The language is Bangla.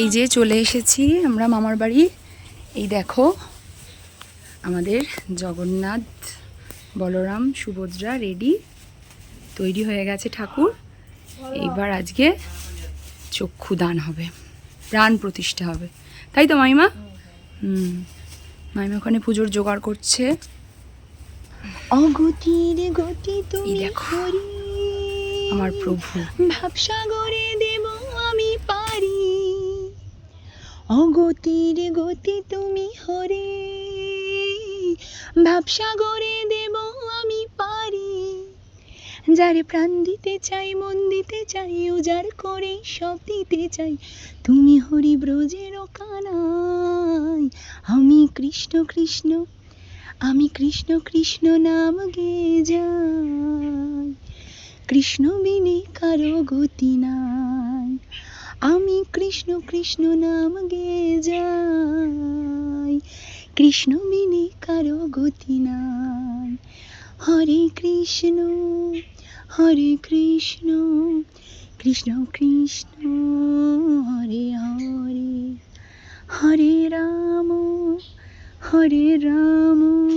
এই যে চলে এসেছি আমরা মামার বাড়ি। এই দেখো আমাদের জগন্নাথ বলরাম সুভদ্রা রেডি। তৈরি হয়ে গেছে ঠাকুর। এইবার আজকে চক্ষু দান হবে প্রাণ প্রতিষ্ঠা হবে। তাই তো মাইমা? হুম মাইমা ওখানে পুজোর জোগাড় করছে। অগতির গতি তুমি দেখো, আমার প্রভু। ভাবসাগরে অগতির গতি তুমি হরে। ভাবসাগরে দেব আমি পারি। যারে প্রাণ দিতে চাই, মন দিতে চাই উজার করে সব দিতে চাই। তুমি হরি ব্রজের কানাই। আমি কৃষ্ণ কৃষ্ণ, আমি কৃষ্ণ কৃষ্ণ নাম গে যাই। কৃষ্ণ বিনে কারও গতি আমি কৃষ্ণ কৃষ্ণ নাম গে যাই। কৃষ্ণ বিনে কারও গতি নাই। হরে কৃষ্ণ হরে কৃষ্ণ কৃষ্ণ কৃষ্ণ, হরে হরে। হরে রাম হরে রাম।